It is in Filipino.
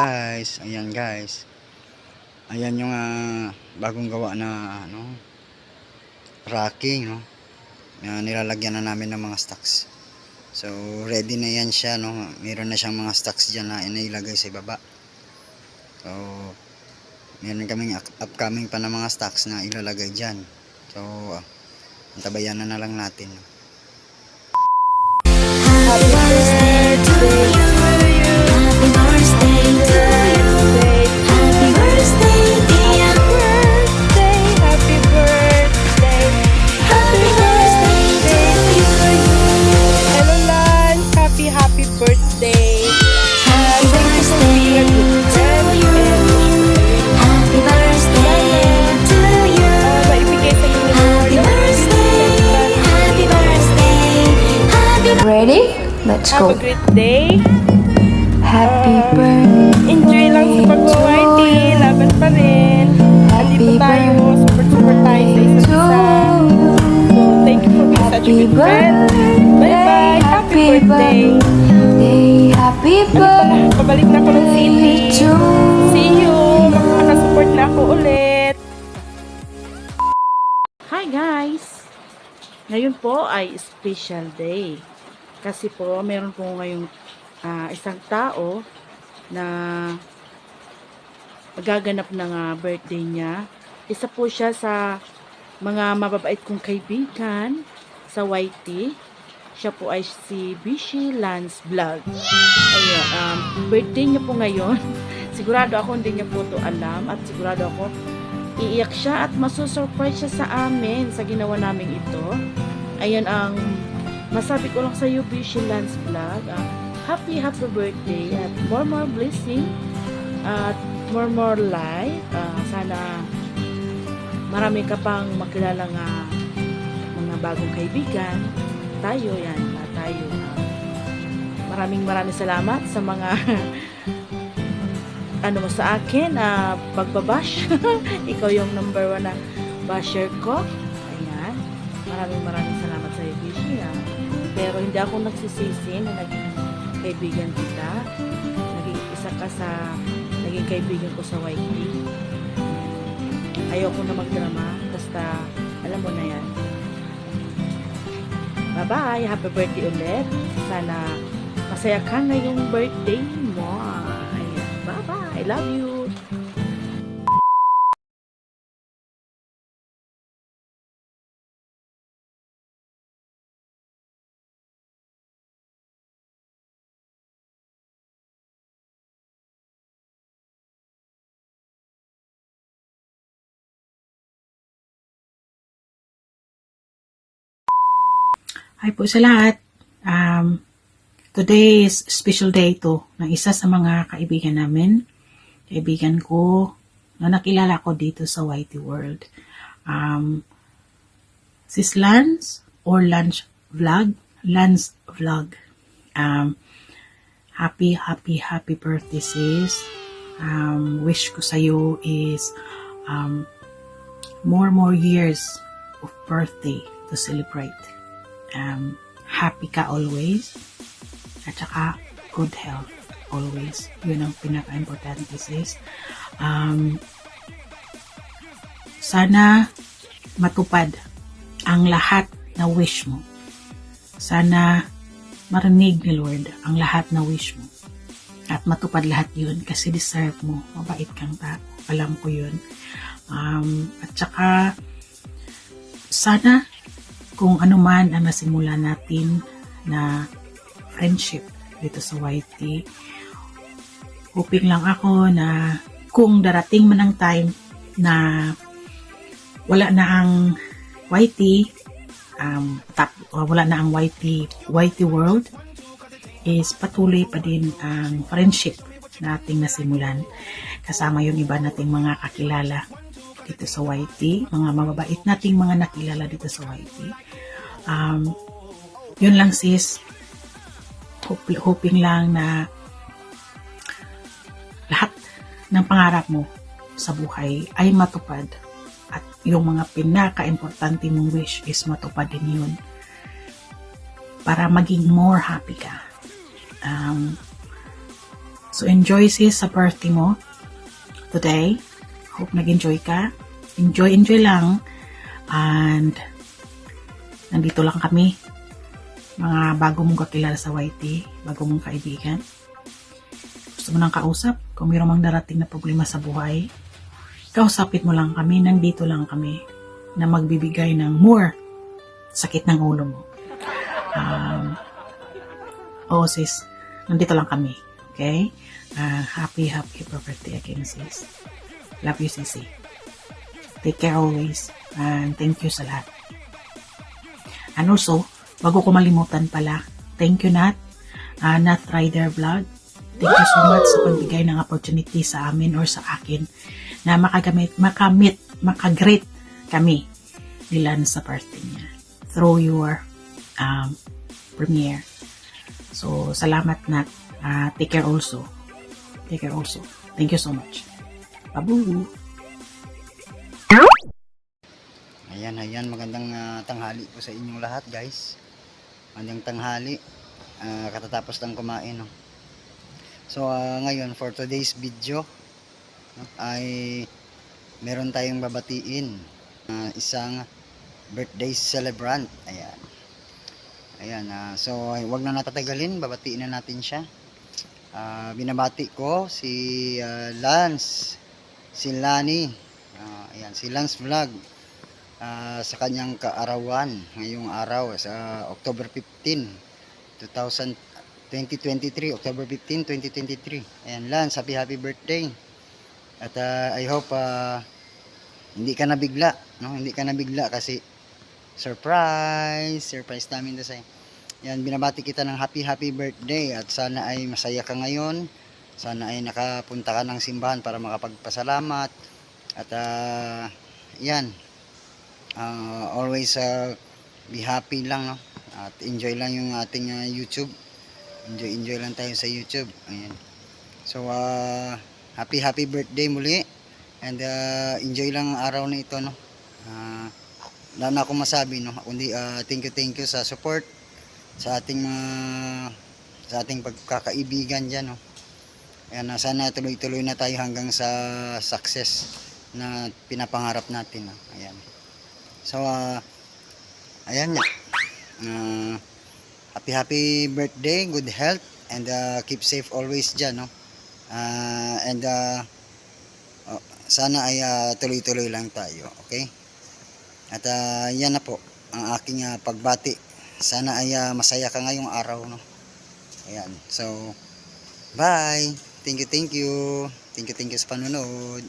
guys, ayan guys. Ayan yung ah, bagong gawa na ano racking no. Na nilalagyan na namin ng mga stocks. So ready na yan siya no. Meron na siyang mga stocks diyan na inilagay sa baba. So meron kaming up- upcoming pa na mga stocks na ilalagay diyan. So ah, antabayan na na lang natin. no. Let's Have a go. great day. Happy Um, birthday. Enjoy lang sa pag-YT. Laban pa rin. Andito tayo. Super, super tayo sa isa't isa. So, thank you for being such a good friend. Bye-bye. Happy Happy birthday. Happy Ano birthday pabalik na ako ng city. See you. Makakasupport na ako ulit. Hi guys! Ngayon po ay special day. Kasi po, meron po ngayong ah, isang tao na magaganap ng ah, birthday niya. Isa po siya sa mga mababait kong kaibigan sa YT. Siya po ay si Bishi Lance Vlog. Ayun, um, birthday niya po ngayon. sigurado ako hindi niya po to alam at sigurado ako iiyak siya at masusurprise siya sa amin sa ginawa namin ito. Ayan ang masabi ko lang sa iyo, Bishi Lance Vlog. ah, happy, happy birthday at more, more blessing at more, more life. Ah, sana marami ka pang makilala nga mga bagong kaibigan. Tayo yan, ah, tayo. ah. maraming maraming salamat sa mga ano mo sa akin, ah, pagbabash. Ikaw yung number one na basher ko. Ayan. Maraming maraming Pero hindi ako nagsisisi na naging kaibigan kita. Naging isa ka sa naging kaibigan ko sa YT. Ayoko na magdrama. Basta, alam mo na yan. Bye-bye! Happy birthday ulit. Sana masaya ka ngayong birthday mo. Bye-bye! I love you! Hi po sa lahat. Um, today is special day to ng isa sa mga kaibigan namin. Kaibigan ko na nakilala ko dito sa YT World. Um, sis Lance or Lance Vlog. Lance Vlog. Um, happy, happy, happy birthday sis. Um, wish ko sa'yo is um, more, more years of birthday to celebrate um, happy ka always at saka good health always. Yun ang pinaka-importante sis. Um, sana matupad ang lahat na wish mo. Sana marinig ni Lord ang lahat na wish mo. At matupad lahat yun kasi deserve mo. Mabait kang tao. Alam ko yun. Um, at saka sana kung ano man ang nasimula natin na friendship dito sa YT. Hoping lang ako na kung darating man ang time na wala na ang YT, um, tap, uh, wala na ang YT, YT world, is patuloy pa din ang friendship na ating nasimulan. Kasama yung iba nating mga kakilala dito sa YT, mga mababait nating mga nakilala dito sa YT. Um, yun lang sis, Hope, hoping lang na lahat ng pangarap mo sa buhay ay matupad at yung mga pinaka-importante mong wish is matupad din yun para maging more happy ka. Um, So enjoy sis sa birthday mo today. Hope nag-enjoy ka. Enjoy, enjoy lang. And nandito lang kami. Mga bago mong kakilala sa YT, bago mong kaibigan. Gusto mo nang kausap? Kung mayroong mang darating na problema sa buhay, kausapit mo lang kami, nandito lang kami na magbibigay ng more sakit ng ulo mo. Um, oo sis, nandito lang kami. Okay? Ah, happy, happy birthday again sis. Love you sisi. Take care always. And thank you sa lahat. And also, bago ko malimutan pala, thank you Nat, uh, Nat Rider Vlog. Thank you so much sa pagbigay ng opportunity sa amin or sa akin na makagamit, makamit, makagreat kami nilan sa birthday niya through your um, premiere. So, salamat Nat. Uh, take care also. Take care also. Thank you so much. Babu! Ayan, ayan, magandang ah, tanghali po sa inyong lahat, guys. Magandang tanghali. Ah, katatapos lang kumain, no. So, ah, ngayon, for today's video, no, ay meron tayong babatiin. ah, isang birthday celebrant. Ayan. Ayan, ah, so, wag na natatagalin, babatiin na natin siya. Ah, binabati ko si ah, Lance, si Lani, ah, ayan, si Lance Vlog. Ah, sa kanyang kaarawan ngayong araw sa October 15 2000 2023 October 15 2023 ayan Lance happy happy birthday. At ah, I hope ah, hindi ka nabigla no? Hindi ka nabigla kasi surprise surprise namin to sa'yo. Yan binabati kita ng happy happy birthday at sana ay masaya ka ngayon sana ay nakapunta ka ng simbahan para makapagpasalamat. At ah, yan. Uh, always uh, be happy lang no? At enjoy lang yung ating uh, YouTube. Enjoy enjoy lang tayo sa YouTube. Ayan. So uh, happy happy birthday muli. And uh, enjoy lang ang araw na ito no? Uh, wala na akong masabi no? Kundi uh, thank you thank you sa support sa ating mga sa ating pagkakaibigan diyan no ayan uh, sana tuloy-tuloy na tayo hanggang sa success na pinapangarap natin no ayan So, uh, ayan nga. Uh, happy happy birthday, good health, and uh, keep safe always dyan, no? Uh, and uh, oh, sana ay uh, tuloy-tuloy lang tayo, okay? At uh, yan na po ang aking uh, pagbati. Sana ay uh, masaya ka ngayong araw, no? Ayan. So, bye. Thank you, thank you. Thank you, thank you sa panonood.